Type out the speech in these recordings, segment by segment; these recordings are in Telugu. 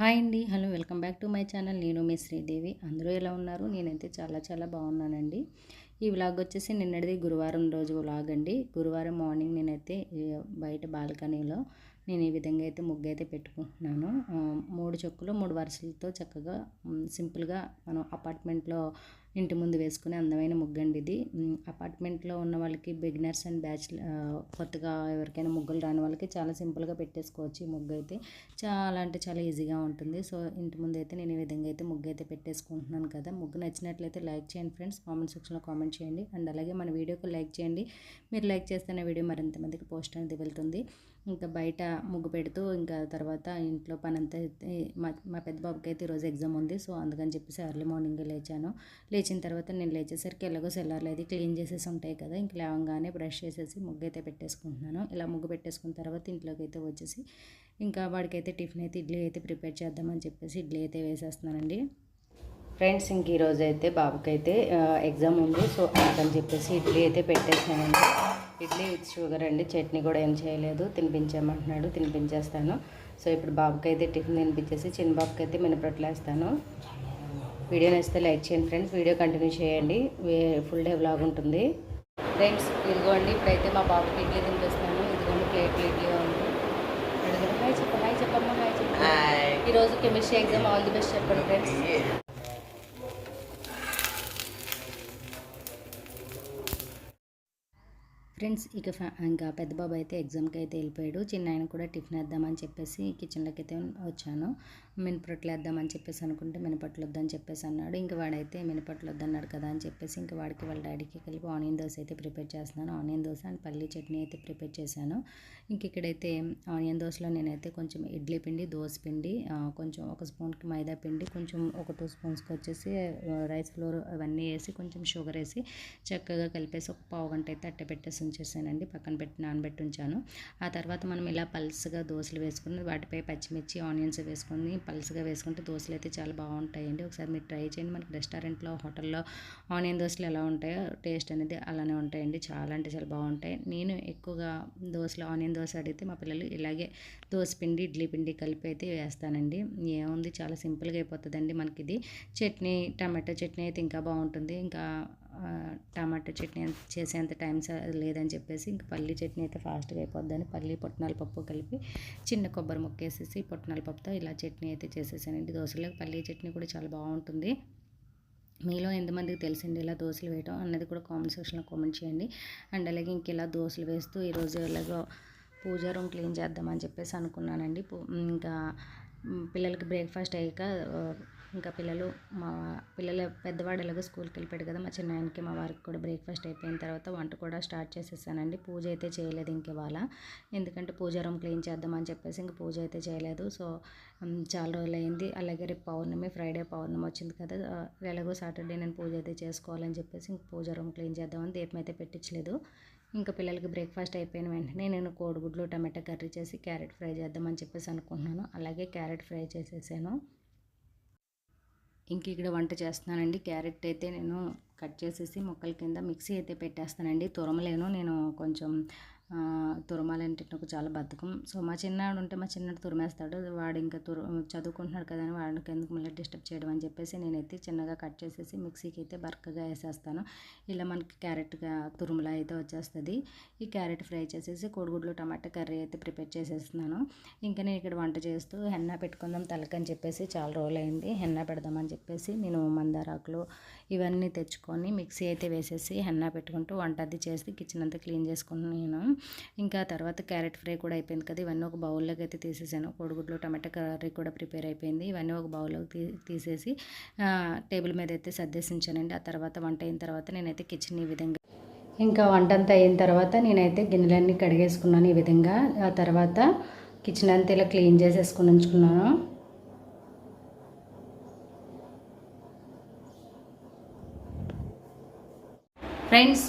హాయ్ అండి. Hello welcome back to my channel. నేను మీ శ్రీదేవి. అందరూ ఎలా ఉన్నారు? నేనైతే చాలా చాలా బాగున్నానండి. ఈ వ్లాగ్ వచ్చేసి నిన్నటిది గురువారం రోజు వ్లాగ్ అండి. గురువారం మార్నింగ్ నేనైతే బయట బాల్కనీలో నేను ఈ విధంగా అయితే ముగ్గు అయితే పెట్టుకుంటున్నాను. మూడు చెక్కులు మూడు వరుసలతో చక్కగా సింపుల్గా మనం అపార్ట్మెంట్లో ఇంటి ముందు వేసుకునే అందమైన ముగ్గండి ఇది. అపార్ట్మెంట్లో ఉన్న వాళ్ళకి బిగినర్స్ అండ్ బ్యాచ్ కొత్తగా ఎవరికైనా ముగ్గులు రాని వాళ్ళకి చాలా సింపుల్గా పెట్టేసుకోవచ్చు ఈ ముగ్గు అయితే. చాలా అంటే చాలా ఈజీగా ఉంటుంది. సో ఇంటి ముందు అయితే నేను ఈ విధంగా అయితే ముగ్గు అయితే పెట్టేసుకుంటున్నాను కదా. ముగ్గు నచ్చినట్లయితే లైక్ చేయండి ఫ్రెండ్స్ కామెంట్ సెక్షన్లో కామెంట్ చేయండి. అండ్ అలాగే మన వీడియోకి లైక్ చేయండి. మీరు లైక్ చేస్తేనే వీడియో మరింత మందికి పోస్ట్ అనేది వెళ్తుంది. ఇంకా బయట ముగ్గు పెడుతూ ఇంకా తర్వాత ఇంట్లో పని అంతా అయితే మా మా పెద్ద బాబుకి అయితే ఈరోజు ఎగ్జామ్ ఉంది. సో అందుకని చెప్పేసి ఎర్లీ మార్నింగే లేచాను. లే లేచిన తర్వాత నేను లేచేసరికి ఎలాగో సెల్లార్లు అయితే క్లీన్ చేసేసి ఉంటాయి కదా ఇంక లేవగానే బ్రష్ చేసేసి ముగ్గు అయితే పెట్టేసుకుంటున్నాను. ఇలా ముగ్గు పెట్టేసుకున్న తర్వాత ఇంట్లోకి అయితే వచ్చేసి ఇంకా వాడికైతే టిఫిన్ అయితే ఇడ్లీ అయితే ప్రిపేర్ చేద్దామని చెప్పేసి ఇడ్లీ అయితే వేసేస్తున్నానండి. ఫ్రెండ్స్ ఇంక ఈరోజు అయితే బాబుకైతే ఎగ్జామ్ ఉంది. సో అందుకని చెప్పేసి ఇడ్లీ అయితే పెట్టేసానండి. ఇడ్లీ విత్ షుగర్ అండి. చట్నీ కూడా ఏం చేయలేదు. తినిపించామంటున్నాడు. తినిపించేస్తాను. సో ఇప్పుడు బాబుకి అయితే టిఫిన్ తినిపించేసి చిన్న బాబుకి అయితే మినపట్లు వేస్తాను వీడియో నచ్చితే లైక్ చేయండి ఫ్రెండ్స్. వీడియో కంటిన్యూ చేయండి. ఫుల్ డే వ్లాగ్ ఉంటుంది. ఫ్రెండ్స్ ఇదిగోండి ఇప్పుడైతే మా బాబుకి ఇడ్లీ తినిపిస్తాను ఇదిగోండి ప్లేట్లు ఇడ్లీ ఉంది. హాయ్ చెప్ప హాయ్ చెప్పమ్మా హాయ్ చెప్ప. ఈరోజు chemistry exam all the best చెప్పండి ఫ్రెండ్స్. ఫ్రెండ్స్ ఇక ఫ్యా- ఇంకా పెద్ద బాబు అయితే ఎగ్జామ్కి అయితే వెళ్ళిపోయాడు. చిన్న ఆయన కూడా టిఫిన్ వేద్దామని చెప్పేసి కిచెన్లోకి అయితే వచ్చాను. మినపట్లు వేద్దామని చెప్పేసి అనుకుంటే మినపట్లు వద్దని చెప్పేసి అన్నాడు. ఇంకా వాడైతే మినపట్లు వద్దన్నాడు కదా అని చెప్పేసి ఇంకా వాడికి వాళ్ళ డాడీకి కలిపి ఆనియన్ దోశ అయితే ప్రిపేర్ చేస్తున్నాను. ఆనియన్ దోశ అండ్ పల్లీ చట్నీ అయితే ప్రిపేర్ చేశాను. ఇంక ఇక్కడైతే ఆనియన్ దోశలో నేనైతే కొంచెం ఇడ్లీ పిండి దోశ పిండి కొంచెం ఒక స్పూన్కి మైదా పిండి కొంచెం ఒక టూ స్పూన్స్కి వచ్చేసి రైస్ ఫ్లోర్ అవన్నీ వేసి కొంచెం షుగర్ వేసి చక్కగా కలిపేసి ఒక పావు గంట అయితే అట్ట పెట్టేసి ఉంచేసానండి. పక్కన పెట్టి నానబెట్టి ఉంచాను. ఆ తర్వాత మనం ఇలా పల్స్గా దోశలు వేసుకుని వాటిపై పచ్చిమిర్చి ఆనియన్స్ వేసుకొని పలుసుగా వేసుకుంటే దోశలు అయితే చాలా బాగుంటాయండి. ఒకసారి మీరు ట్రై చేయండి. మనకి రెస్టారెంట్లో హోటల్లో ఆనియన్ దోశలు ఎలా ఉంటాయో టేస్ట్ అనేది అలానే ఉంటాయండి. చాలా అంటే చాలా బాగుంటాయి. నేను ఎక్కువగా దోశలు ఆనియన్ దోశ అడిగితే మా పిల్లలు ఇలాగే దోశ పిండి ఇడ్లీ పిండి కలిపి అయితే వేస్తానండి. ఏముంది? చాలా సింపుల్గా అయిపోతుందండి మనకి ఇది చట్నీ టమాటో చట్నీ అయితే ఇంకా బాగుంటుంది. ఇంకా టమాటో చట్నీ అంత- చేసేంత టైం లేదని చెప్పేసి ఇంక పల్లీ చట్నీ అయితే ఫాస్ట్గా అయిపోద్దని పల్లీ పొట్నాల పప్పు కలిపి చిన్న కొబ్బరి ముక్క వేసేసి పొట్నాల పప్పుతో ఇలా చట్నీ అయితే చేసేసానండి. దోశలోకి పల్లీ చట్నీ కూడా చాలా బాగుంటుంది. మీలో ఎంతమందికి తెలిసింది ఇలా దోశలు వేయటం అన్నది కూడా కామెంట్ సెక్షన్లో కామెంట్ చేయండి. అండ్ అలాగే ఇంక ఇలా దోశలు వేస్తూ ఈరోజు ఎలాగో పూజ రూమ్ క్లీన్ చేద్దామని చెప్పేసి అనుకున్నానండి. ఇంకా పిల్లలకి బ్రేక్ఫాస్ట్ అయ్యాక ఇంకా పిల్లలు మా పిల్లల పెద్దవాడు ఎలాగో స్కూల్కి వెళ్ళిపోయాడు కదా మా చిన్న ఆయనకి మా వారికి కూడా బ్రేక్ఫాస్ట్ అయిపోయిన తర్వాత వంట కూడా స్టార్ట్ చేసేసానండి. పూజ అయితే చేయలేదు ఇంక ఇవాళ. ఎందుకంటే పూజ రూమ్ క్లీన్ చేద్దామని చెప్పేసి ఇంక పూజ అయితే చేయలేదు. సో చాలా రోజులు అయింది. అలాగే రేపు పౌర్ణమి ఫ్రైడే పౌర్ణమి వచ్చింది కదా ఎలాగో సాటర్డే నేను పూజ అయితే చేసుకోవాలని చెప్పేసి ఇంక పూజ రూమ్ క్లీన్ చేద్దామని దీపం అయితే పెట్టించలేదు. ఇంకా పిల్లలకి బ్రేక్ఫాస్ట్ అయిపోయిన వెంటనే నేను కోడిగుడ్లు టమాటా కర్రీ చేసి క్యారెట్ ఫ్రై చేద్దామని చెప్పేసి అనుకుంటున్నాను. అలాగే క్యారెట్ ఫ్రై చేసేసాను. ఇంక ఇక్కడ వంట చేస్తున్నానండి. క్యారెట్ అయితే నేను కట్ చేసేసి ముక్కల కింద మిక్సీ అయితే పెట్టేస్తానండి. తురమలేను. నేను కొంచెం తురమాలంటే నాకు చాలా బద్ధకం. సో మా చిన్నాడు ఉంటే మా చిన్నాడు తురిమేస్తాడు. వాడు ఇంకా తురు చదువుకుంటున్నాడు కదా అని వాడికి ఎందుకు మళ్ళీ డిస్టర్బ్ చేయడం అని చెప్పేసి నేనైతే చిన్నగా కట్ చేసేసి మిక్సీకి అయితే బరకగా వేసేస్తాను. ఇలా మనకి క్యారెట్గా తురుములా అయితే వచ్చేస్తుంది. ఈ క్యారెట్ ఫ్రై చేసేసి కోడిగుడ్లు టమాటా కర్రీ అయితే ప్రిపేర్ చేసేస్తున్నాను. ఇంకా నేను ఇక్కడ వంట చేస్తూ హెన్నా పెట్టుకుందాం తలకని చెప్పేసి చాలా రోజులు అయింది హెన్నా పెడదామని చెప్పేసి నేను మందారాకులు ఇవన్నీ తెచ్చుకొని మిక్సీ అయితే వేసేసి హెన్నా పెట్టుకుంటూ వంట అది చేసి కిచెన్ అంతా క్లీన్ చేసుకున్నాను ఇంకా తర్వాత క్యారెట్ ఫ్రై కూడా అయిపోయింది కదా ఇవన్నీ ఒక బౌల్లోకి అయితే తీసేసాను. కోడిగుడ్లు టమాటా కర్రీ కూడా ప్రిపేర్ అయిపోయింది. ఇవన్నీ ఒక బౌల్లోకి తీ తీసేసి టేబుల్ మీద అయితే సర్దేశించానండి ఆ తర్వాత వంట అయిన తర్వాత నేనైతే కిచెన్ ఈ విధంగా ఇంకా వంట అంతా అయిన తర్వాత నేనైతే గిన్నెలన్నీ కడిగేసుకున్నాను ఈ విధంగా. ఆ తర్వాత కిచెన్ అంతా ఇలా క్లీన్ చేసేసుకుని ఉంచుకున్నాను. ఫ్రెండ్స్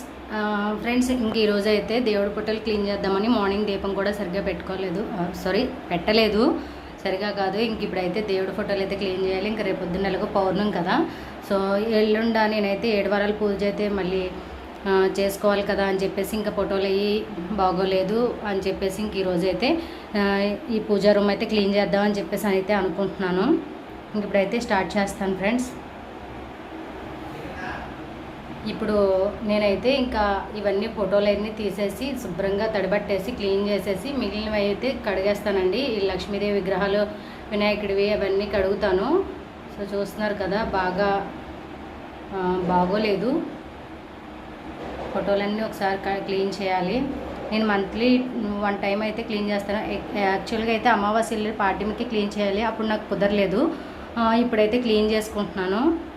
ఫ్రెండ్స్ ఇంక ఈరోజు అయితే దేవుడి పుట్టలు క్లీన్ చేద్దామని మార్నింగ్ దీపం కూడా సరిగ్గా పెట్టుకోలేదు. సారీ పెట్టలేదు. సరిగా కాదు. ఇంక ఇప్పుడైతే దేవుడి ఫోటోలు అయితే క్లీన్ చేయాలి. ఇంకా రేపు పొద్దున్న ఎలాగో పౌర్ణం కదా. సో ఎల్లుండ నేనైతే ఏడు వారాల పూజ అయితే మళ్ళీ చేసుకోవాలి కదా అని చెప్పేసి ఇంకా ఫోటోలు అయ్యి బాగోలేదు అని చెప్పేసి ఇంక ఈరోజు అయితే ఈ పూజా రూమ్ అయితే క్లీన్ చేద్దాం అని చెప్పేసి అయితే అనుకుంటున్నాను. ఇంక ఇప్పుడైతే స్టార్ట్ చేస్తాను ఫ్రెండ్స్. ఇప్పుడు నేనైతే ఇంకా ఇవన్నీ ఫోటోలన్నీ తీసేసి శుభ్రంగా తడిబట్టేసి క్లీన్ చేసేసి మిగిలినవి అయితే కడిగేస్తానండి. ఈ లక్ష్మీదేవి విగ్రహాలు వినాయకుడివి అవన్నీ కడుగుతాను. సో చూస్తున్నారు కదా బాగా బాగోలేదు. ఫోటోలన్నీ ఒకసారి క్లీన్ చేయాలి. నేను మంత్లీ వన్ టైం అయితే క్లీన్ చేస్తాను. యాక్చువల్గా అయితే అమావాస్య పాడ్యంకి క్లీన్ చేయాలి. అప్పుడు నాకు కుదరలేదు. ఇప్పుడైతే క్లీన్ చేసుకుంటున్నాను.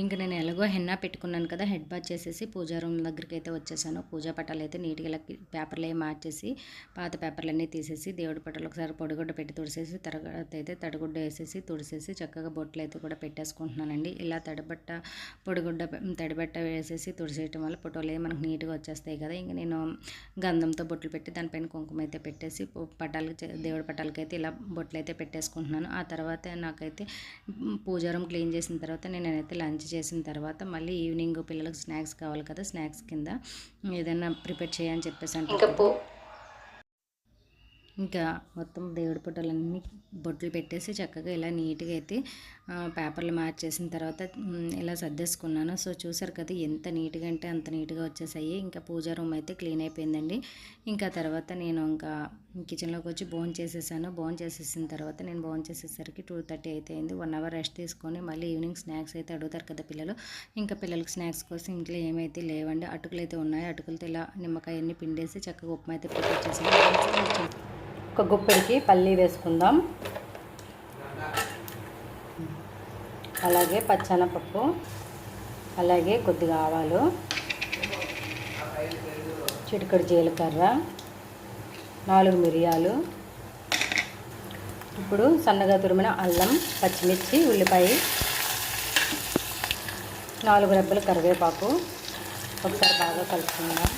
ఇంక నేను ఎలాగో హెన్నా పెట్టుకున్నాను కదా హెడ్ బాత్ చేసేసి పూజా రూమ్ దగ్గరికి అయితే వచ్చేసాను. పూజా పటాలు అయితే నీట్గా ఇలా పేపర్లు అవి మార్చేసి పాత పేపర్లన్నీ తీసేసి దేవుడి పటాలు ఒకసారి పొడిగుడ్డ పెట్టి తుడిసేసి తర్వాత అయితే తడిగుడ్డ వేసేసి తుడిసేసి చక్కగా బొట్లు అయితే కూడా పెట్టేసుకుంటున్నానండి. ఇలా తడిబట్ట పొడిగుడ్డ తడిబట్ట వేసేసి తుడిసేయటం వల్ల ఫోటోలు మనకు నీట్గా వచ్చేస్తాయి కదా. ఇంక నేను గంధంతో బొట్లు పెట్టి దానిపైన కుంకుమ అయితే పెట్టేసి పటాలు దేవుడి పటాలకి అయితే ఇలా బొట్లు అయితే పెట్టేసుకుంటున్నాను. ఆ తర్వాత నాకైతే పూజారం క్లీన్ చేసిన తర్వాత నేనైతే లంచ్ లంచ్ చేసిన తర్వాత మళ్ళీ ఈవినింగ్ పిల్లలకు స్నాక్స్ కావాలి కదా స్నాక్స్ కింద ఏదైనా ప్రిపేర్ చేయని చెప్పేసి అంటే ఇంకా మొత్తం దేవుడి పుట్టలన్నీ బొట్లు పెట్టేసి చక్కగా ఇలా నీట్గా అయితే పేపర్లు మార్చేసిన తర్వాత ఇలా సర్దేసుకున్నాను. సో చూసారు కదా ఎంత నీట్గా అంటే అంత నీట్గా వచ్చేసాయి. ఇంకా పూజా రూమ్ అయితే క్లీన్ అయిపోయిందండి. ఇంకా తర్వాత నేను ఇంకా కిచెన్లోకి వచ్చి బోన్ చేసేసాను. బోన్ చేసేసిన తర్వాత నేను బోన్ చేసేసరికి టూ థర్టీ అయితే అయింది. వన్ అవర్ రెస్ట్ తీసుకొని మళ్ళీ ఈవినింగ్ స్నాక్స్ అయితే అడుగుతారు కదా పిల్లలు. ఇంకా పిల్లలకి స్నాక్స్ కోసం ఇంట్లో ఏమైతే లేవండి అటుకులు అయితే ఉన్నాయి. అటుకులతో ఇలా నిమ్మకాయ అన్ని పిండేసి చక్కగా ఉప్మా అయితే ప్రిపేర్ చేసాను. ఒక గుప్పెడికి పల్లి వేసుకుందాం. అలాగే పచ్చనపప్పు అలాగే కొద్దిగా ఆవాలు చిటికడు జీలకర్ర నాలుగు మిరియాలు. ఇప్పుడు సన్నగా తురిమిన అల్లం పచ్చిమిర్చి ఉల్లిపాయ నాలుగు రెబ్బలు కరివేపాకు. ఒకసారి బాగా కలుపుకుందాం.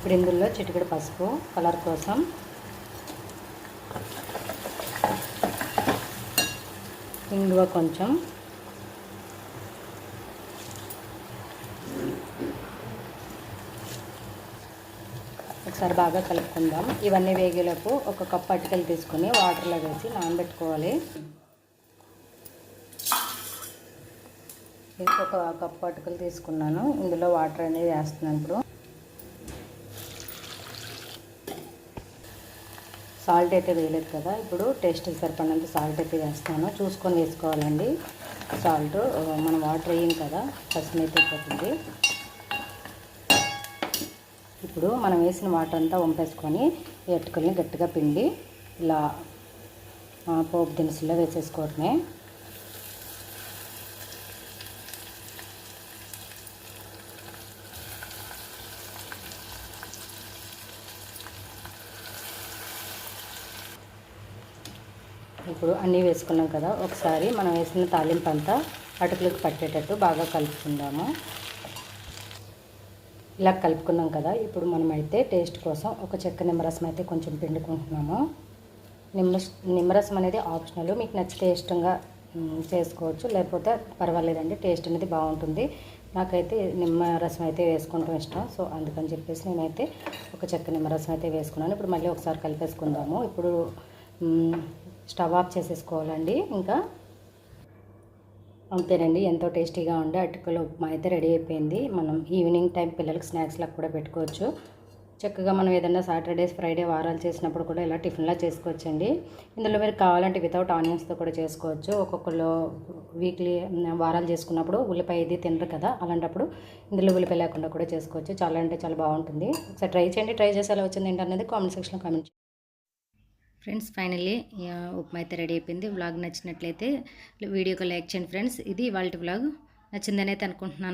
ఇప్పుడు ఇందులో చిటికెడు పసుపు కలర్ కోసం. ఇంగువ కొంచెం. ఒకసారి బాగా కలుపుకుందాం. ఇవన్నీ వేగేలోపు ఒక కప్పు అటుకలు తీసుకొని వాటర్లో వేసి నానబెట్టుకోవాలి. ఒక కప్పు అటుకలు తీసుకున్నాను. ఇందులో వాటర్ అనేది వేస్తున్నాను ఇప్పుడు. సాల్ట్ అయితే వేయలేదు కదా. ఇప్పుడు టేస్ట్ సరిపడినంత సాల్ట్ అయితే వేస్తాను. చూసుకొని వేసుకోవాలండి. సాల్ట్ మనం వాటర్ వేయం కదా. పసుపు అయితే అయిపోతుంది. ఇప్పుడు మనం వేసిన వాటర్ అంతా వంపేసుకొని ఎట్టుకొని గట్టిగా పిండి ఇలా పోపు దినుసుల్లో వేసేసుకోవటమే. ఇప్పుడు అన్నీ వేసుకున్నాం కదా ఒకసారి మనం వేసిన తాలింపు అంతా అటుకులకు పట్టేటట్టు బాగా కలుపుకుందాము. ఇలా కలుపుకున్నాం కదా ఇప్పుడు మనమైతే టేస్ట్ కోసం ఒక చెక్క నిమ్మరసం అయితే కొంచెం పిండుకుంటున్నాము. నిమ్మ నిమ్మరసం అనేది ఆప్షనల్ మీకు నచ్చితే ఇష్టంగా చేసుకోవచ్చు లేకపోతే పర్వాలేదండి టేస్ట్ అనేది బాగుంటుంది. నాకైతే నిమ్మరసం అయితే వేసుకుంటాం ఇష్టం సో అందుకని చెప్పేసి నేనైతే ఒక చెక్క నిమ్మరసం అయితే వేసుకున్నాను. ఇప్పుడు మళ్ళీ ఒకసారి కలిపేసుకుందాము. ఇప్పుడు స్టవ్ ఆఫ్ చేసేసుకోవాలండి. ఇంకా అంతేనండి ఎంతో టేస్టీగా ఉండే అటుకుల ఉప్మా అయితే రెడీ అయిపోయింది. మనం ఈవినింగ్ టైం పిల్లలకి స్నాక్స్లకు కూడా పెట్టుకోవచ్చు. చక్కగా మనం ఏదైనా సాటర్డేస్ ఫ్రైడే వారాలు చేసినప్పుడు కూడా ఇలా టిఫిన్లా చేసుకోవచ్చండి. ఇందులో మీరు కావాలంటే వితౌట్ ఆనియన్స్తో కూడా చేసుకోవచ్చు. ఒక్కొక్కరు వీక్లీ వారాలు చేసుకున్నప్పుడు ఉల్లిపాయ ఇది తినరు కదా అలాంటప్పుడు ఇందులో ఉల్లిపాయ లేకుండా కూడా చేసుకోవచ్చు. చాలా అంటే చాలా బాగుంటుంది. ఒకసారి ట్రై చేయండి. ట్రై చేసి ఎలా వచ్చింది ఏంటనేది కామెంట్ సెక్షన్లో కామెంట్ ఫ్రెండ్స్ ఫైనల్లీ ఉప్మా అయితే రెడీ అయిపోయింది. వ్లాగ్ నచ్చినట్లయితే వీడియోకి లైక్ చేయండి ఫ్రెండ్స్. ఇది వాళ్ళ వ్లాగ్. నచ్చిందని అయితే అనుకుంటున్నాను.